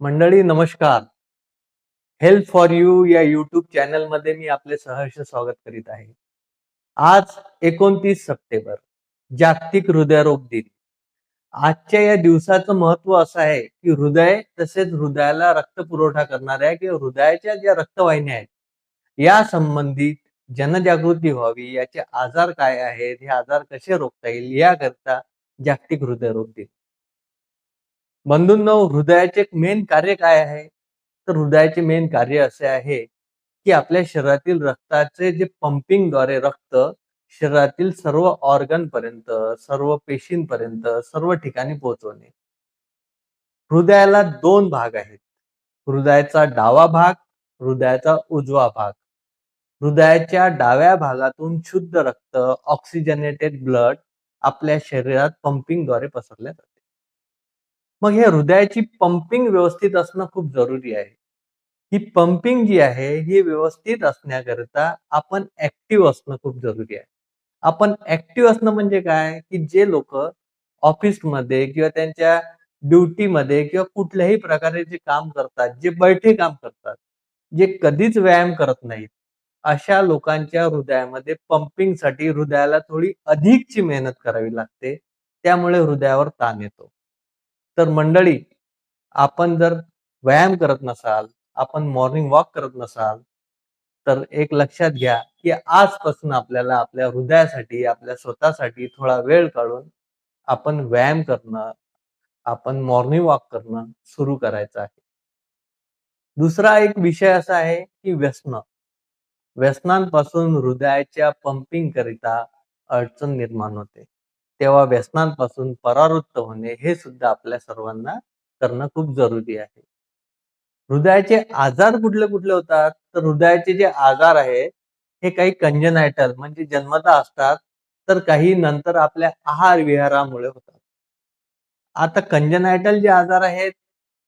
मंडळी नमस्कार. Health for you या युट्यूब चॅनलमध्ये मी आपले सहर्ष स्वागत करीत आहे. आज एकोणतीस सप्टेंबर जागतिक हृदयरोग दिन. आजच्या या दिवसाचं महत्त्व असं आहे की हृदय तसेच हृदयाला रक्त पुरवठा करणाऱ्या किंवा हृदयाच्या ज्या रक्तवाहिन्या आहेत या संबंधित जनजागृती व्हावी याचे आजार काय आहेत हे आजार कसे रोखता येईल याकरता जागतिक हृदयरोग दिन. बंधूंनो हृदयाचे मेन कार्य काय आहे? तर हृदयाचे मेन कार्य असे आहे की आपल्या शरीरातील रक्ताचे जे पंपिंगद्वारे रक्त शरीरातील सर्व ऑर्गन पर्यंत सर्व पेशींपर्यंत सर्व ठिकाणी पोहोचवणे. हृदयाला दोन भाग आहेत. हृदयाचा डावा भाग हृदयाचा उजवा भाग. हृदयाच्या डाव्या भागातून शुद्ध रक्त ऑक्सिजनेटेड ब्लड आपल्या शरीरात पंपिंगद्वारे पसरले जाते. मग हे हृदयाची पंपिंग व्यवस्थित असणं खूप जरुरी आहे. ही पंपिंग जी आहे ही व्यवस्थित असण्याकरिता आपण ऍक्टिव्ह असणं खूप जरुरी आहे. आपण ऍक्टिव्ह असणं म्हणजे काय? की जे लोक ऑफिसमध्ये किंवा त्यांच्या ड्युटीमध्ये किंवा कुठल्याही प्रकारे जे काम करतात जे बैठे काम करतात जे कधीच व्यायाम करत नाहीत अशा लोकांच्या हृदयामध्ये पंपिंगसाठी हृदयाला थोडी अधिकची मेहनत करावी लागते. त्यामुळे हृदयावर ताण येतो. तर मंडळी आपण जर व्यायाम करत नसाल आपण मॉर्निंग वॉक करत नसाल तर एक लक्षात घ्या की आजपासून आपल्याला आपल्या हृदयासाठी आपल्या स्वतःसाठी थोडा वेळ काढून आपण व्यायाम करणं आपण मॉर्निंग वॉक करणं सुरू करायचं आहे. दुसरा एक विषय असा आहे की व्यसन. व्यसनांपासून हृदयाच्या पंपिंग करिता अडचण निर्माण होते. तेव्हा व्यसनांपासून परावृत्त होणे हे सुद्धा आपल्या सर्वांना करणं खूप जरुरी आहे. हृदयाचे आजार कुठले कुठले होतात? तर हृदयाचे जे आजार आहेत हे काही कंजनायटल म्हणजे जन्मता असतात तर काही नंतर आपल्या आहार विहारामुळे होतात. आता कंजनायटल जे आजार आहेत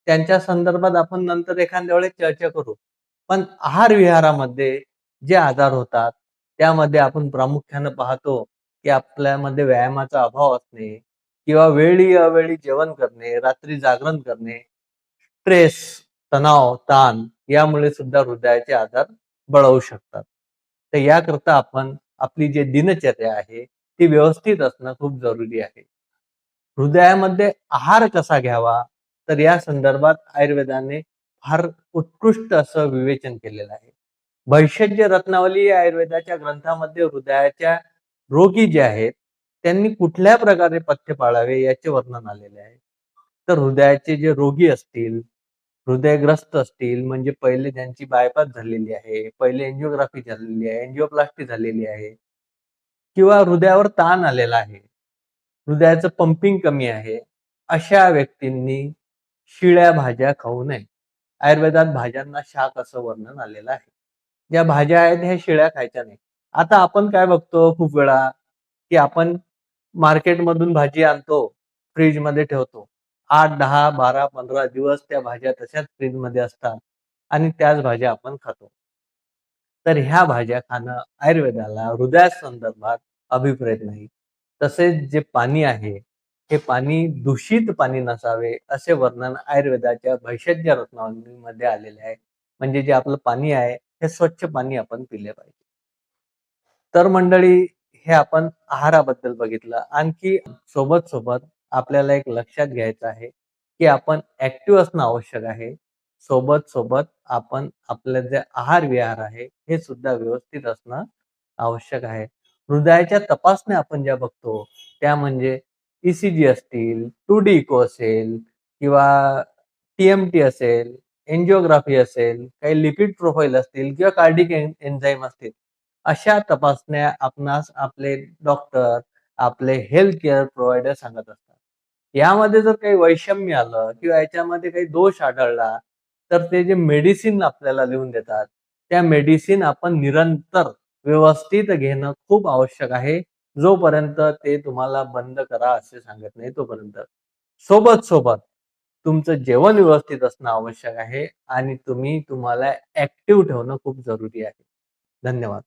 त्यांच्या संदर्भात आपण नंतर एखाद्या वेळेस चर्चा करू. पण आहार विहारामध्ये जे आजार होतात त्यामध्ये आपण प्रामुख्यानं पाहतो की आपल्यामध्ये व्यायामाचा अभाव असणे किंवा वेळी अवेळी जेवण करणे रात्री जागरण करणे स्ट्रेस तणाव ताण यामुळे सुद्धा हृदयाचे आजार बळवू शकतात. तर याकरता आपण आपली जे दिनचर्या आहे ती व्यवस्थित असणं खूप जरुरी आहे. हृदयामध्ये आहार कसा घ्यावा? तर या संदर्भात आयुर्वेदाने फार उत्कृष्ट असं विवेचन केलेलं आहे. भैषज्य रत्नावली या आयुर्वेदाच्या ग्रंथामध्ये हृदयाच्या रोगी जे आहेत त्यांनी कुठल्या प्रकारे पथ्य पाळावे याचे वर्णन आलेले आहे. तर हृदयाचे जे रोगी असतील हृदयग्रस्त असतील म्हणजे पहिले ज्यांची बायपास झालेली आहे पहिले एन्जिओग्राफी झालेली आहे एन्जिओप्लास्टी झालेली आहे किंवा हृदयावर ताण आलेला आहे हृदयाचं पंपिंग कमी आहे अशा व्यक्तींनी शिळ्या भाज्या खाऊ नये. आयुर्वेदात भाज्यांना शाक असं वर्णन आलेलं आहे. ज्या भाज्या आहेत ह्या शिळ्या खायच्या नाही आता आपण काय बघतो खूप वेळा की आपण मार्केटमधून भाजी आणतो फ्रीजमध्ये ठेवतो. आठ दहा बारा पंधरा दिवस त्या भाज्या तशाच फ्रीजमध्ये असतात आणि त्याच भाज्या आपण खातो. तर ह्या भाज्या खाणं आयुर्वेदाला हृदया संदर्भात अभिप्रेत नाही. तसेच जे पाणी आहे हे पाणी दूषित पाणी नसावे असे वर्णन आयुर्वेदाच्या भैषज्य रत्नावलीमध्ये आलेले आहे. म्हणजे जे आपलं पाणी आहे हे स्वच्छ पाणी आपण पिले पाहिजे. तर मंडळी हे आपण आहाराबद्दल बघितलं. आणखी सोबत सोबत आपल्याला एक लक्षात घ्यायचं आहे की आपण ऍक्टिव्ह असणं आवश्यक आहे. सोबत सोबत आपण आपलं जे आहार विहार आहे हे सुद्धा व्यवस्थित असणं आवश्यक आहे. हृदयाच्या तपासण्या आपण ज्या बघतो त्या म्हणजे ईसीजी असतील टू डी इको असेल किंवा टीएमटी असेल एन्जिओग्राफी असेल काही लिपिड प्रोफाईल असतील किंवा कार्डिक एन्झाईम असतील अशा तपासण्या आपणास आपले डॉक्टर आपले हेल्थ केअर प्रोव्हायडर सांगत असतात. यामध्ये जर काही वैषम्य आलं किंवा याच्यामध्ये काही दोष आढळला तर ते जे मेडिसिन आपल्याला लिहून देतात त्या मेडिसिन आपण निरंतर व्यवस्थित घेणं खूप आवश्यक आहे. जोपर्यंत ते तुम्हाला बंद करा असे सांगत नाही तोपर्यंत. सोबत सोबत तुमचं जेवण व्यवस्थित असणं आवश्यक आहे आणि तुम्ही तुम्हाला ऍक्टिव्ह ठेवणं खूप जरुरी आहे. धन्यवाद.